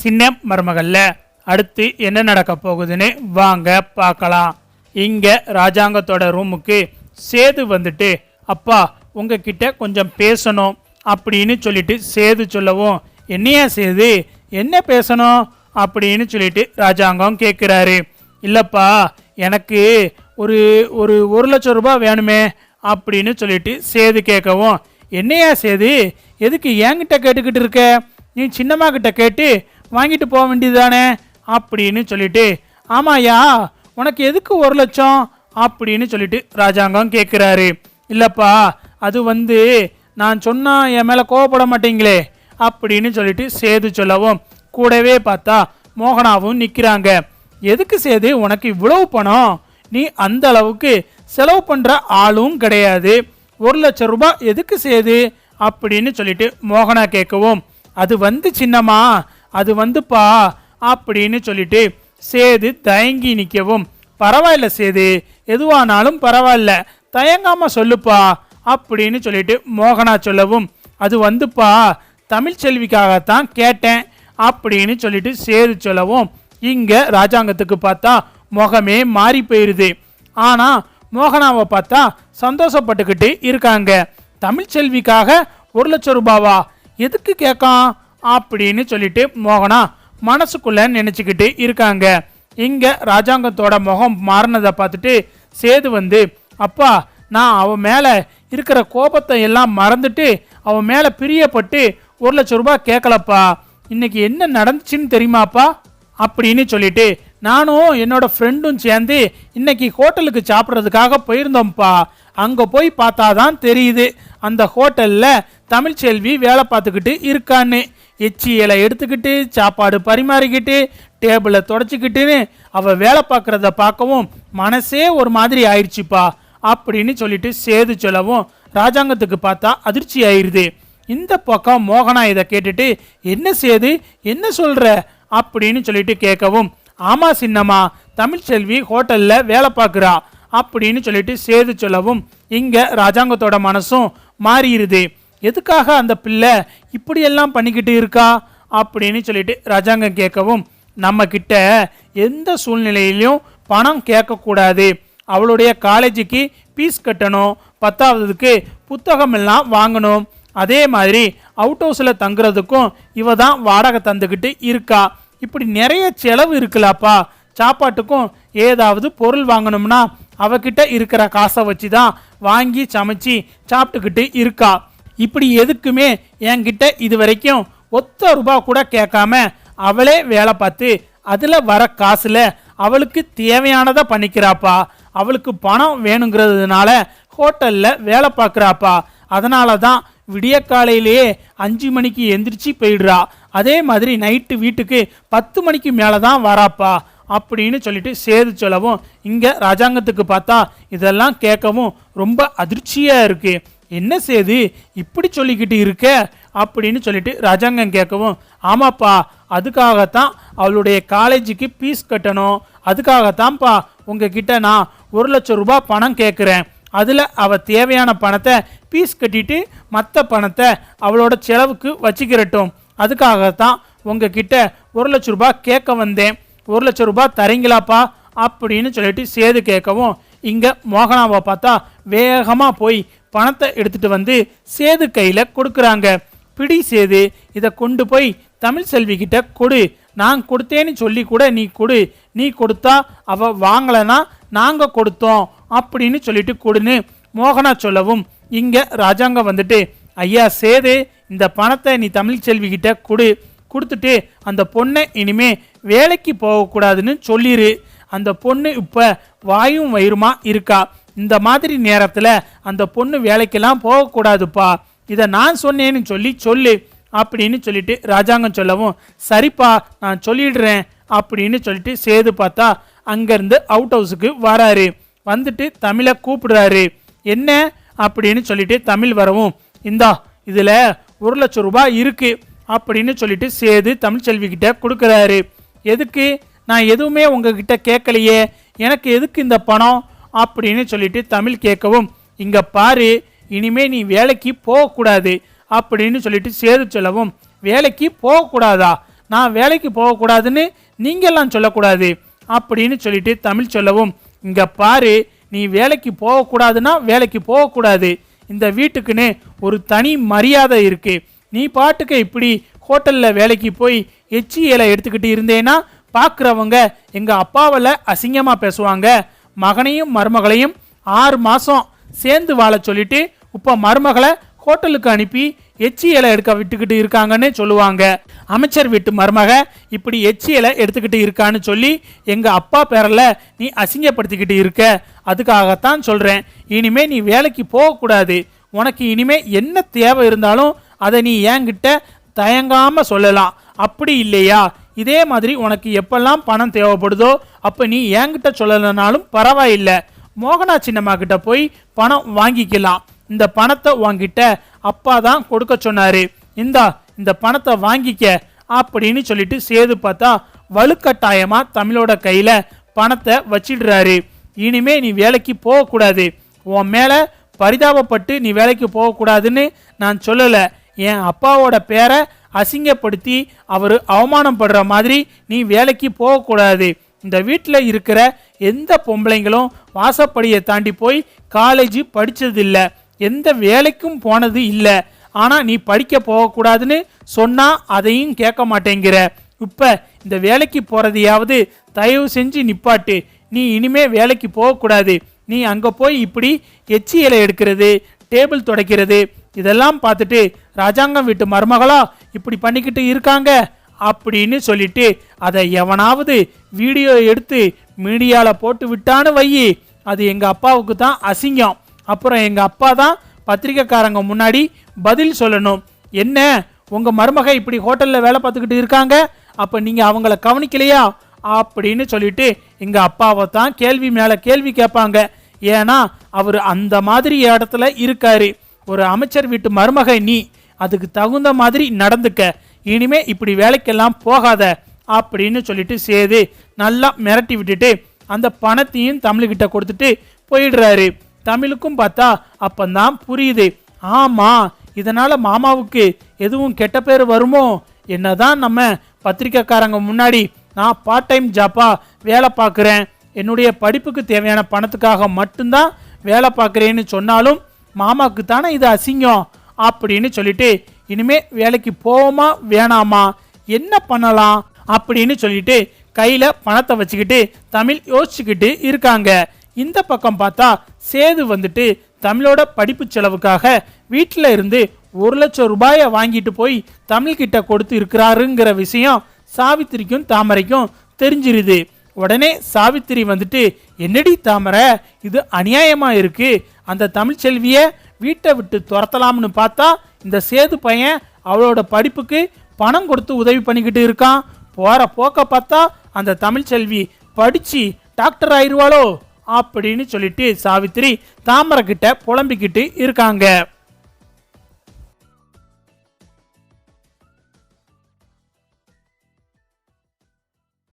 சின்ன மருமகளில். அடுத்து என்ன நடக்க போகுதுன்னு வாங்க பார்க்கலாம். இங்கே ராஜாங்கத்தோட ரூமுக்கு சேது வந்துட்டு அப்பா உங்ககிட்ட கொஞ்சம் பேசணும் அப்படின்னு சொல்லிட்டு சேது சொல்லவும் என்னையா சேது என்ன பேசணும்? அப்படின்னு சொல்லிட்டு ராஜாங்கம் கேட்குறாரு இல்லைப்பா எனக்கு ஒரு ஒரு ஒரு லட்சம் ரூபாய் வேணுமே அப்படின்னு சொல்லிட்டு சேது கேட்கவும் என்னையா சேது எதுக்கு என்கிட்ட கேட்டுக்கிட்டு இருக்க? நீ சின்னம்மா கிட்ட கேட்டு வாங்கிட்டு போக வேண்டியது தானே அப்படின்னு சொல்லிட்டு ஆமாயா உனக்கு எதுக்கு ஒரு லட்சம்? அப்படின்னு சொல்லிட்டு ராஜாங்கம் கேட்குறாரு இல்லைப்பா அது வந்து நான் சொன்னால் என் மேலே கோவப்பட மாட்டீங்களே அப்படின்னு சொல்லிட்டு சேது சொல்லவும் கூடவே பார்த்தா மோகனாவும் நிற்கிறாங்க எதுக்கு சேது உனக்கு இவ்வளவு பணம்? நீ அந்த அளவுக்கு செலவு பண்ணுற ஆளும் கிடையாது. ஒரு லட்சம் ரூபாய் எதுக்கு சேது? அப்படின்னு சொல்லிட்டு மோகனா கேட்கவும் அது வந்து சின்னம்மா அது வந்துப்பா அப்படின்னு சொல்லிட்டு சேது தயங்கி நிற்கவும் பரவாயில்ல சேது எதுவானாலும் பரவாயில்ல தயங்காமல் சொல்லுப்பா அப்படின்னு சொல்லிட்டு மோகனா சொல்லவும் அது வந்துப்பா தமிழ்ச்செல்விக்காகத்தான் கேட்டேன் அப்படின்னு சொல்லிட்டு சேது சொல்லவும் இங்கே ராஜாங்கத்துக்கு பார்த்தா முகமே மாறி போயிடுது ஆனால் மோகனாவை பார்த்தா சந்தோஷப்பட்டுக்கிட்டு இருக்காங்க. தமிழ்ச்செல்விக்காக ஒரு லட்சம் ரூபாவா? எதுக்கு கேட்கான்? அப்படின்னு சொல்லிட்டு மோகனா மனசுக்குள்ள நினச்சிக்கிட்டு இருக்காங்க. இங்கே ராஜாங்கத்தோட முகம் மாறினதை பார்த்துட்டு சேது வந்து அப்பா நான் அவன் மேலே இருக்கிற கோபத்தை எல்லாம் மறந்துட்டு அவன் மேலே பிரியப்பட்டு ஒரு லட்சம் ரூபாய் கேட்கலப்பா. இன்னைக்கு என்ன நடந்துச்சுன்னு தெரியுமாப்பா? அப்படின்னு சொல்லிட்டு நானும் என்னோட ஃப்ரெண்டும் சேர்ந்து இன்னைக்கு ஹோட்டலுக்கு சாப்பிட்றதுக்காக போயிருந்தோம்ப்பா. அங்கே போய் பார்த்தாதான் தெரியுது. அந்த ஹோட்டலில் தமிழ்ச்செல்வி வேலை பார்த்துக்கிட்டு இருக்கான்னு. எச்சியலை எடுத்துக்கிட்டு சாப்பாடு பரிமாறிக்கிட்டு டேபிளை தொடச்சிக்கிட்டுன்னு அவள் வேலை பார்க்குறத பார்க்கவும் மனசே ஒரு மாதிரி ஆயிடுச்சுப்பா அப்படின்னு சொல்லிட்டு சேது சொல்லவும் ராஜாங்கத்துக்கு பார்த்தா அதிர்ச்சி ஆயிடுது இந்த பக்கம் மோகனா இதை கேட்டுட்டு என்ன சேது என்ன சொல்கிற அப்படின்னு சொல்லிட்டு கேட்கவும் ஆமாம் சின்னம்மா தமிழ்ச்செல்வி ஹோட்டலில் வேலை பார்க்குறா. அப்படின்னு சொல்லிட்டு சேது சொல்லவும் இங்கே ராஜாங்கத்தோட மனசும் மாறிடுது. எதுக்காக அந்த பிள்ளை இப்படியெல்லாம் பண்ணிக்கிட்டு இருக்கா அப்படின்னு சொல்லிட்டு ராஜாங்கம் கேட்கவும் நம்ம கிட்ட எந்த சூழ்நிலையிலையும் பணம் கேட்கக்கூடாது. அவளுடைய காலேஜுக்கு ஃபீஸ் கட்டணும். பத்தாவதுக்கு புத்தகம் எல்லாம் வாங்கணும். அதே மாதிரி அவுட் ஹவுஸில் தங்குறதுக்கும் இவ தான் வாடகை தந்துக்கிட்டு இருக்கா. இப்படி நிறைய செலவு இருக்குல்லப்பா. சாப்பாட்டுக்கும் ஏதாவது பொருள் வாங்கணும்னா அவகிட்ட இருக்கிற காசை வச்சு தான் வாங்கி சமைச்சு சாப்பிட்டுக்கிட்டு இருக்கா. இப்படி எதுக்குமே என்கிட்ட இது வரைக்கும் ஒத்த ரூபா கூட கேட்காம அவளே வேலை பார்த்து அதில் வர காசில் அவளுக்கு தேவையானதை பண்ணிக்கிறாப்பா. அவளுக்கு பணம் வேணுங்கிறதுனால ஹோட்டலில் வேலை பார்க்குறாப்பா. அதனால தான் விடிய காலையிலேயே அஞ்சு மணிக்கு எந்திரிச்சு போயிடுறா. அதே மாதிரி நைட்டு வீட்டுக்கு பத்து மணிக்கு மேலே தான் வராப்பா. அப்படின்னு சொல்லிட்டு சேது சொல்லவும் இங்கே ராஜாங்கத்துக்கு பார்த்தா இதெல்லாம் கேட்கவும் ரொம்ப அதிர்ச்சியாக இருக்குது என்ன செய்து இப்படி சொல்லிக்கிட்டு இருக்க? அப்படின்னு சொல்லிட்டு ராஜாங்கம் கேட்கவும் ஆமாப்பா அதுக்காகத்தான் அவளுடைய காலேஜுக்கு ஃபீஸ் கட்டணும். அதுக்காகத்தான்ப்பா உங்ககிட்ட நான் ஒரு லட்சம் ரூபாய் பணம் கேட்குறேன். அதில் அவள் தேவையான பணத்தை ஃபீஸ் கட்டிட்டு மற்ற பணத்தை அவளோட செலவுக்கு வச்சுக்கிறட்டும் அதுக்காகத்தான் உங்ககிட்ட ஒரு லட்ச ரூபாய் கேட்க வந்தேன். ஒரு லட்ச ரூபாய் தரீங்களாப்பா? அப்படின்னு சொல்லிட்டு சேது கேட்கவும் இங்கே மோகனாவை பார்த்தா வேகமாக போய் பணத்தை எடுத்துட்டு வந்து சேது கையில் கொடுக்குறாங்க. பிடி சேது இதை கொண்டு போய் தமிழ் செல்வி கிட்ட கொடு. நான் கொடுத்தேன்னு சொல்லி கூட நீ கொடு. நீ கொடுத்தா அவ வாங்கலைன்னா நாங்கள் கொடுத்தோம் அப்படின்னு சொல்லிட்டு கொடுன்னு மோகனா சொல்லவும் இங்கே ராஜாங்கம் வந்துட்டு ஐயா சேது இந்த பணத்தை நீ தமிழ் செல்விக்கிட்ட கொடு. கொடுத்துட்டு அந்த பொண்ணை இனிமே வேலைக்கு போகக்கூடாதுன்னு சொல்லிடு அந்த பொண்ணு இப்போ வாயும் வயிறுமா இருக்கா? இந்த மாதிரி நேரத்தில் அந்த பொண்ணு வேலைக்கெல்லாம் போகக்கூடாதுப்பா. இதை நான் சொன்னேன்னு சொல்லி சொல்லு அப்படின்னு சொல்லிட்டு ராஜாங்கம் சொல்லவும் சரிப்பா நான் சொல்லிடுறேன் அப்படின்னு சொல்லிட்டு சேது பார்த்தா அங்கேருந்து அவுட் ஹவுஸுக்கு வராரு. வந்துட்டு தமிழை கூப்பிடுறாரு. என்ன? அப்படின்னு சொல்லிட்டு தமிழ் வரவும் இந்தா இதில் ஒரு லட்சம் ரூபாய் இருக்குது அப்படின்னு சொல்லிட்டு சேது தமிழ்ச்செல்விக்கிட்ட கொடுக்குறாரு. எதுக்கு? நான் எதுவுமே உங்ககிட்ட கேட்கலையே. எனக்கு எதுக்கு இந்த பணம்? அப்படின்னு சொல்லிட்டு தமிழ் கேட்கவும் இங்கே பாரு இனிமே நீ வேலைக்கு போகக்கூடாது அப்படின்னு சொல்லிட்டு சேது சொல்லவும் வேலைக்கு போகக்கூடாதா? நான் வேலைக்கு போகக்கூடாதுன்னு நீங்கள்லாம் சொல்லக்கூடாது அப்படின்னு சொல்லிட்டு தமிழ் சொல்லவும் இங்கே பாரு நீ வேலைக்கு போகக்கூடாதுன்னா வேலைக்கு போகக்கூடாது. இந்த வீட்டுக்குன்னு ஒரு தனி மரியாதை இருக்குது நீ பாட்டுக்கு இப்படி ஹோட்டலில் வேலைக்கு போய் எச்சி இலை எடுத்துக்கிட்டு இருந்தேன்னா பார்க்குறவங்க எங்கள் அப்பாவில் அசிங்கமாக பேசுவாங்க. மகனையும் மருமகளையும் ஆறு மாதம் சேர்ந்து வாழ சொல்லிட்டு இப்போ மருமகளை ஹோட்டலுக்கு அனுப்பி எச்சி இலை எடுக்க விட்டுக்கிட்டு இருக்காங்கன்னு சொல்லுவாங்க. அமைச்சர் வீட்டு மருமக இப்படி எச்சி இலை எடுத்துக்கிட்டு இருக்கான்னு சொல்லி எங்கள் அப்பா பேரில் நீ அசிங்கப்படுத்திக்கிட்டு இருக்க. அதுக்காகத்தான் சொல்கிறேன் இனிமே நீ வேலைக்கு போகக்கூடாது. உனக்கு இனிமே என்ன தேவை இருந்தாலும் அதை நீ என்கிட்ட தயங்காமல் சொல்லலாம். அப்படி இல்லையா? இதே மாதிரி உனக்கு எப்பெல்லாம் பணம் தேவைப்படுதோ அப்போ நீ என்கிட்ட சொல்லலைனாலும் பரவாயில்லை. மோகனா சின்னம்மா கிட்ட போய் பணம் வாங்கிக்கலாம். இந்த பணத்தை வாங்கிட்ட அப்பா தான் கொடுக்க சொன்னாரு. இந்தா இந்த பணத்தை வாங்கிக்க அப்படின்னு சொல்லிட்டு சேது பார்த்தா வலுக்கட்டாயமா தமிழோட கையில பணத்தை வச்சிடுறாரு. இனிமே நீ வேலைக்கு போகக்கூடாது. உன் மேல பரிதாபப்பட்டு நீ வேலைக்கு போகக்கூடாதுன்னு நான் சொல்லலை. என் அப்பாவோட பேரை அசிங்கப்படுத்தி அவர் அவமானப்படுற மாதிரி நீ வேலைக்கு போகக்கூடாது. இந்த வீட்டில் இருக்கிற எந்த பொம்பளைங்களும் வாசப்படியை தாண்டி போய் காலேஜ் படித்ததில்லை எந்த வேலைக்கும் போனது இல்லை. ஆனால் நீ படிக்க போகக்கூடாதுன்னு சொன்னால் அதையும் கேட்க மாட்டேங்கிற. இப்போ இந்த வேலைக்கு போகிறதையாவது தயவு செஞ்சு நிப்பாட்டு. நீ இனிமே வேலைக்கு போகக்கூடாது. நீ அங்கே போய் இப்படி எச்சி இலை எடுக்கிறது டேபிள் துடைக்கிறது இதெல்லாம் பார்த்துட்டு ராஜாங்கம் வீட்டு மருமகளா இப்படி பண்ணிக்கிட்டு இருக்காங்க அப்படின்னு சொல்லிட்டு அதை எவனாவது வீடியோ எடுத்து மீடியாவில் போட்டு விட்டான்னு வையி அது எங்கள் அப்பாவுக்கு தான் அசிங்கம். அப்புறம் எங்கள் அப்பா தான் பத்திரிக்கைக்காரங்க முன்னாடி பதில் சொல்லணும். என்ன? உங்கள் மருமக இப்படி ஹோட்டலில் வேலை பார்த்துக்கிட்டு இருக்காங்க. அப்போ நீங்கள் அவங்கள கவனிக்கலையா? அப்படின்னு சொல்லிட்டு எங்கள் அப்பாவை தான் கேள்வி மேலே கேள்வி கேட்பாங்க. ஏன்னா அவர் அந்த மாதிரி இடத்துல இருக்காரு. ஒரு அமைச்சர் வீட்டு மருமகை நீ அதுக்கு தகுந்த மாதிரி நடந்துக்க. இனிமே இப்படி வேலைக்கெல்லாம் போகாத அப்படின்னு சொல்லிட்டு சேது நல்லா மிரட்டி விட்டுட்டு அந்த பணத்தையும் தமிழ்கிட்ட கொடுத்துட்டு போயிடுறாரு. தமிழுக்கும் பார்த்தா அப்பந்தான் புரியுது. ஆமாம் இதனால் மாமாவுக்கு எதுவும் கெட்ட பேர் வருமோ? என்னதான் நம்ம பத்திரிக்கைக்காரங்க முன்னாடி நான் பார்ட் டைம் ஜாப்பாக வேலை பார்க்குறேன். என்னுடைய படிப்புக்கு தேவையான பணத்துக்காக மட்டும்தான் வேலை பார்க்குறேன்னு சொன்னாலும் மாமாவுக்கு தானே இது அசிங்கம் அப்படின்னு சொல்லிட்டு இனிமே வேலைக்கு போவோமா வேணாமா என்ன பண்ணலாம் அப்படின்னு சொல்லிட்டு கையில் பணத்தை வச்சுக்கிட்டு தமிழ் யோசிச்சுக்கிட்டு இருக்காங்க. இந்த பக்கம் பார்த்தா சேது வந்துட்டு தமிழோட படிப்பு செலவுக்காக வீட்டில் இருந்து ஒரு லட்சம் ரூபாயை வாங்கிட்டு போய் தமிழ்கிட்ட கொடுத்து இருக்கிறாருங்கிற விஷயம் சாவித்திரிக்கும் தாமரைக்கும் தெரிஞ்சிருது. உடனே சாவித்திரி வந்துட்டு என்னடி தாமரை இது அநியாயமாக இருக்கு. அந்த தமிழ்ச்செல்வியை வீட்டை விட்டு துரத்தலாம்னு பார்த்தா இந்த சேது பையன் அவளோட படிப்புக்கு பணம் கொடுத்து உதவி பண்ணிக்கிட்டு இருக்கான். போகிற போக்க பார்த்தா அந்த தமிழ்ச்செல்வி படித்து டாக்டர் ஆயிடுவாளோ அப்படின்னு சொல்லிட்டு சாவித்திரி தாமரை கிட்ட புலம்பிக்கிட்டு இருக்காங்க.